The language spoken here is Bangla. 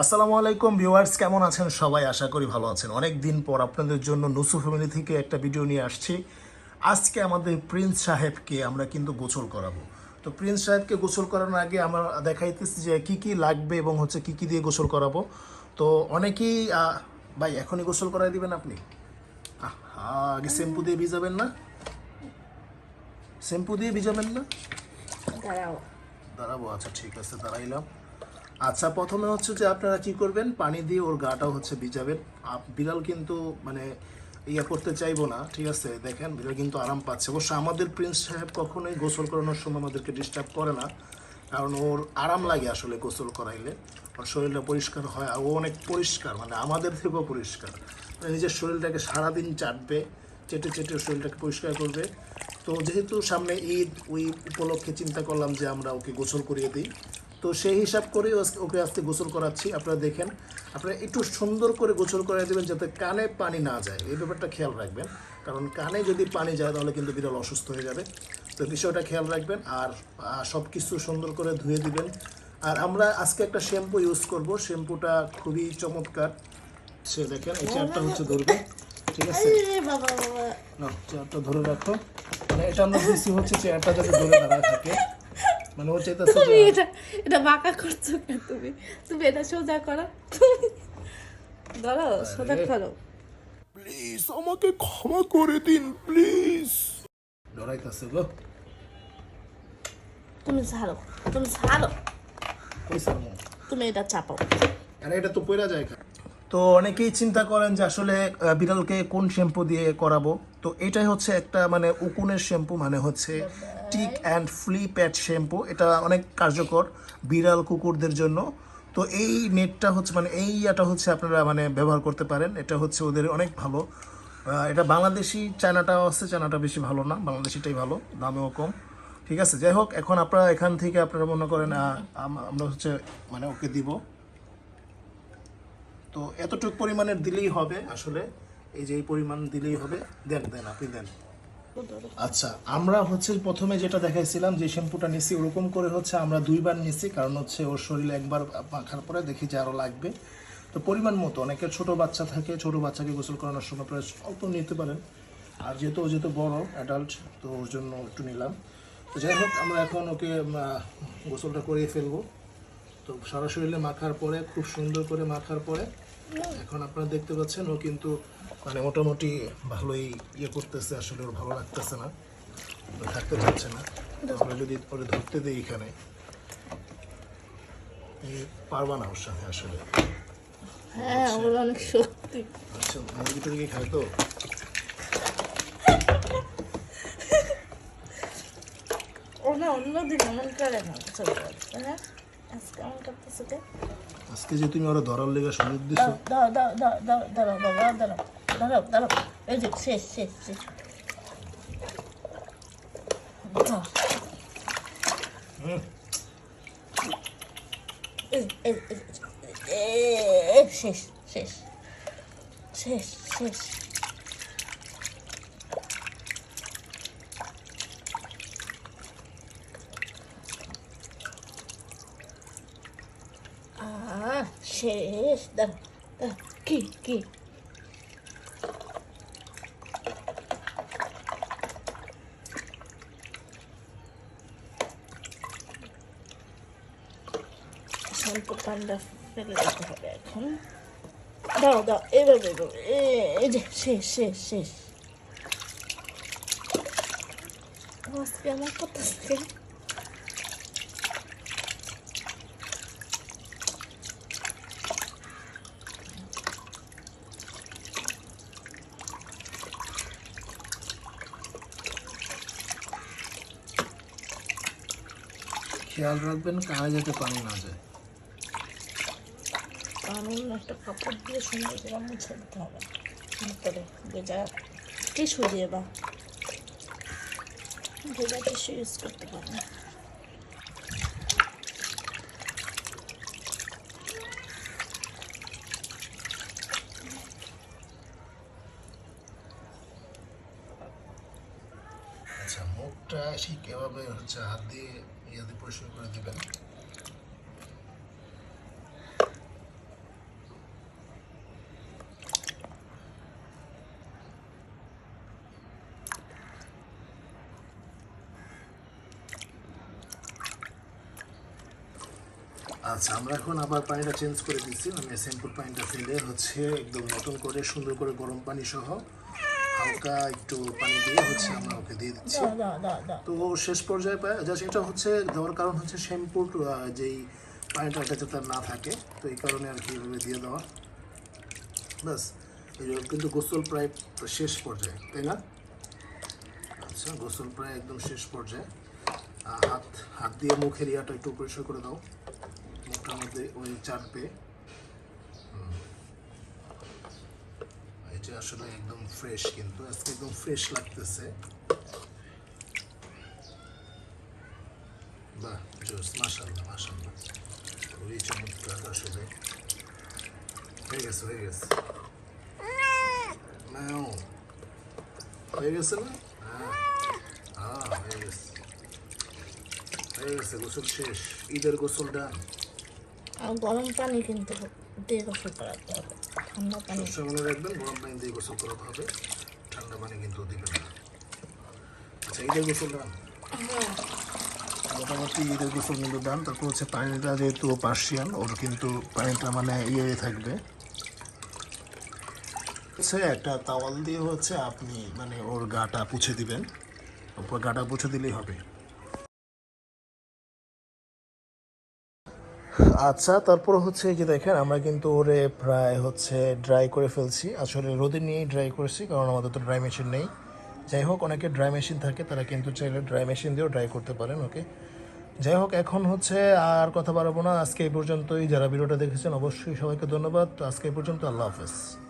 আসসালামু আলাইকুম ভিউয়ার্স কেমন আছেন সবাই? আশা করি ভালো আছেন। অনেক দিন পর আপনাদের জন্য নুসু ফ্যামিলি থেকে একটা ভিডিও নিয়ে আসছি। আজকে আমাদের প্রিন্স সাহেবকে আমরা কিন্তু গোসল করাবো। তো প্রিন্স সাহেবকে গোসল করানোর আগে আমরা দেখাইতেছি যে কি কি লাগবে এবং হচ্ছে কি কি দিয়ে গোসল করাবো। তো অনেকেই ভাই এখনই গোসল করাই দিবেন আপনি? আগে শ্যাম্পু দিয়ে ভিজাবেন না? শ্যাম্পু দিয়ে ভিজাবেন না? দাঁড়াবো আচ্ছা ঠিক আছে দাঁড়াইলাম। আচ্ছা প্রথমে হচ্ছে যে আপনারা কি করবেন? পানি দিয়ে ওর গাটা হচ্ছে ভিজাবেন। বিড়াল কিন্তু মানে ইয়ে করতে চাইব না, ঠিক আছে? দেখেন, বিড়াল কিন্তু আরাম পাচ্ছে। অবশ্য আমাদের প্রিন্স সাহেব কখনোই গোসল করানোর সময় আমাদেরকে ডিস্টার্ব করে না, কারণ ওর আরাম লাগে আসলে গোসল করাইলে। ওর শরীরটা পরিষ্কার হয়, আর ও অনেক পরিষ্কার মানে আমাদের থেকেও পরিষ্কার। মানে নিজের শরীরটাকে সারাদিন চাটবে, চেটে চেটে শরীরটাকে পরিষ্কার করবে। তো যেহেতু সামনে ঈদ, ওই উপলক্ষে চিন্তা করলাম যে আমরা ওকে গোসল করিয়ে দিই। তো সেই হিসাব করে ওকে আজকে গোসল করাচ্ছি আপনারা দেখেন। আপনারা একটু সুন্দর করে গোসল করে দেবেন যাতে কানে পানি না যায়। এই ব্যাপারটা খেয়াল রাখবেন। কারণ কানে যদি পানি যায় তাহলে কিন্তু বিড়াল অসুস্থ হয়ে যাবে। তো বিষয়টা খেয়াল রাখবেন। আর সব কিছু সুন্দর করে ধুয়ে দিবেন। আর আমরা আজকে একটা শ্যাম্পু ইউজ করব। শ্যাম্পুটা খুবই চমৎকার। সে দেখেন এই চেয়ারটা হচ্ছে ধরবে। ঠিক আছে? না চেয়ারটা ধরে রাখো। মানে এটা আমরা দিচ্ছি হচ্ছে চেয়ারটা যাতে ধরে দাঁড়ায় থাকে। মানে ও চাইতেছে তুমি এটা এটা বাঁকা করছ কেন তুমি? তুমি এটা সোজা করো। তুমি ধরো সোজা করো। প্লিজ আমাকে ক্ষমা করে দিন প্লিজ। ডরাইতেছে গো। তুমি ছাড়ো তুমি ছাড়ো। তুমি এটা চাপাও। আরে এটা তো পয়রা যায় তো অনেকেই চিন্তা করেন যে আসলে আহ, বিড়ালকে কোন শ্যাম্পু দিয়ে করাবো? তো এটাই হচ্ছে একটা মানে উকুনের শ্যাম্পু মানে হচ্ছে tick and flea pad shampoo, এটা অনেক কার্যকর বিড়াল কুকুরদের জন্য। তো এই নেটটা হচ্ছে মানে এই ইয়াটা হচ্ছে আপনারা মানে ব্যবহার করতে পারেন, এটা হচ্ছে ওদের অনেক ভালো। এটা বাংলাদেশি চায়নাটা আছে, চায়নাটা বেশি ভালো না, বাংলাদেশিটাই ভালো, দামেও কম। ঠিক আছে, যাই হোক, এখন আপনারা এখান থেকে আপনারা মনে করেন আমরা হচ্ছে মানে ওকে দিব। তো এতটুকু পরিমাণের দিলেই হবে আসলে, এই যে এই পরিমাণ দিলেই হবে, দেন দেন, আপনি দেন। আচ্ছা আমরা হচ্ছে প্রথমে যেটা দেখাইছিলাম যে শ্যাম্পুটা নিছি, ওরকম করে হচ্ছে আমরা দুইবার নিছি, কারণ হচ্ছে ওর শরীরে একবার মাখার পরে দেখি যে আরও লাগবে। তো পরিমাণ মতো, অনেকের ছোট বাচ্চা থাকে, ছোট বাচ্চাকে গোসল করানোর সময় প্রায় অল্প নিতে পারেন। আর যেহেতু ও যেহেতু বড় অ্যাডাল্ট তো ওর জন্য একটু নিলাম। তো যাই হোক, আমরা এখন ওকে গোসলটা করিয়ে ফেলব। তো সারা শরীরে মাখার পরে, খুব সুন্দর করে মাখার পরে, এখন আপনারা দেখতে পাচ্ছেন ও কিন্তু মানে মোটামুটি ভালোই ইয়ে করতেছে আসলে ওর ভালো লাগতেছে না। থাকতে চাচ্ছে না। তো আমরা যদি পরে ধরতে দিই এখানে পারবা না ওর সাথে আসলে। হ্যাঁ ওর অনেক শক্তি আচ্ছা মুরগি টুরগি খায় তো? ও না অন্যদিন এমন করে না ছোট হ্যাঁ আজকে এমন করতেছে আজকে যে তুমি ওরা ধরার লেগে সুযোগ দিছো। দাও দাও দাও দাও দাও দাও দাও। Tá dá não, dá tá não. Meu Deus, se, se, se. Ó. Hum. Seis, seis. Seis, seis. Ah, seis. Dá, dá. Que, que. Shampoo পান্ডা ফেলে দিতে হবে এখন। দাও দাও এভাবে এই যে, শেষ শেষ শেষ। আজকে আমার খেয়াল রাখবেন কানে যাতে পানি না যায়। আমি একটা কাপড় দিয়ে সুন্দর করে মুছে দিতে হবে। ভিতরে ভেজা টিস্যু দিয়ে বা ভেজা টিস্যু ইউজ করতে পারব। আচ্ছা মুখটা ঠিক এভাবে হচ্ছে হাত দিয়ে ইয়ে দিয়ে পরিষ্কার করে দিবেন। আচ্ছা আমরা এখন আবার পানিটা চেঞ্জ করে দিচ্ছি। মানে শ্যাম্পুর পানিটা ফেলে হচ্ছে একদম নতুন করে সুন্দর করে গরম পানি সহ হালকা একটু পানি দিয়ে হচ্ছে আমরা ওকে দিয়ে দিচ্ছি। তো শেষ পর্যায়ে জাস্ট এটা হচ্ছে দেওয়ার কারণ হচ্ছে শ্যাম্পুর যেই পানিটা এটা যাতে না থাকে তো এই কারণে আর কি এভাবে দিয়ে দেওয়া। ব্যাস এই কিন্তু গোসল প্রায় শেষ পর্যায়ে তাই না? আচ্ছা গোসল প্রায় একদম শেষ পর্যায়ে। হাত হাত দিয়ে মুখের ইয়াটা একটু পরিষ্কার করে দাও। মধ্যে ওই হুম। এটা আসলে একদম ফ্রেশ কিন্তু আজকে একদম ফ্রেশ লাগতেছে হয়ে গেছে না হ্যাঁ হয়ে গেছে হয়ে গেছে গোসল শেষ ঈদের গোসল ডান আর গরম পানি কিন্তু দিয়ে গোসল করাতে হবে ঠান্ডা পানি। মনে রাখবেন গরম পানি দিয়ে গোসল করাতে হবে ঠান্ডা পানি কিন্তু দিবেন না। আচ্ছা ঈদের গোসল ডান মোটামুটি ঈদের গোসল কিন্তু ডান তারপর হচ্ছে পানিটা যেহেতু পার্সিয়ান ওর কিন্তু পানিটা মানে ইয়ে থাকবে। হচ্ছে একটা তাওয়াল দিয়ে হচ্ছে আপনি মানে ওর গাটা পুছে দিবেন ওপর গাটা পুছে দিলেই হবে। আচ্ছা তারপর হচ্ছে এই যে দেখেন, আমরা কিন্তু ওরে প্রায় হচ্ছে ড্রাই করে ফেলছি। আসলে রোদে নিয়েই ড্রাই করেছি, কারণ আমাদের তো ড্রাই মেশিন নেই। যাই হোক, অনেকে ড্রাই মেশিন থাকে, তারা কিন্তু চাইলে ড্রাই মেশিন দিয়েও ড্রাই করতে পারেন ওকে যাই হোক, এখন হচ্ছে আর কথা বাড়াবো না। আজকে এই পর্যন্তই। যারা ভিডিওটা দেখেছেন, অবশ্যই সবাইকে ধন্যবাদ। আজকে এই পর্যন্ত, আল্লাহ হাফেজ।